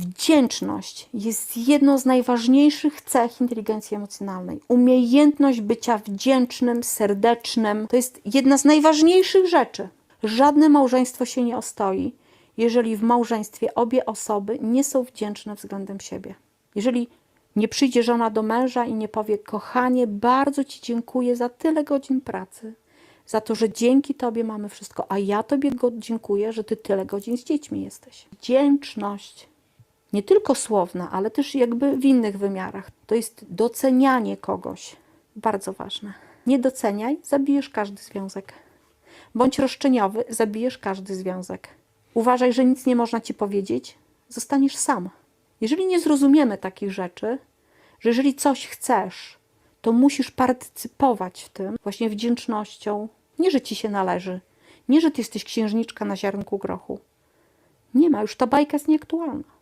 Wdzięczność jest jedną z najważniejszych cech inteligencji emocjonalnej. Umiejętność bycia wdzięcznym, serdecznym to jest jedna z najważniejszych rzeczy. Żadne małżeństwo się nie ostoi, jeżeli w małżeństwie obie osoby nie są wdzięczne względem siebie. Jeżeli nie przyjdzie żona do męża i nie powie: Kochanie, bardzo Ci dziękuję za tyle godzin pracy, za to, że dzięki Tobie mamy wszystko, a ja Tobie dziękuję, że Ty tyle godzin z dziećmi jesteś. Wdzięczność, nie tylko słowna, ale też jakby w innych wymiarach, to jest docenianie kogoś. Bardzo ważne. Nie doceniaj, zabijesz każdy związek. Bądź roszczeniowy, zabijesz każdy związek. Uważaj, że nic nie można ci powiedzieć, zostaniesz sam. Jeżeli nie zrozumiemy takich rzeczy, że jeżeli coś chcesz, to musisz partycypować w tym właśnie wdzięcznością. Nie, że ci się należy, nie, że ty jesteś księżniczka na ziarnku grochu. Nie ma, już ta bajka jest nieaktualna.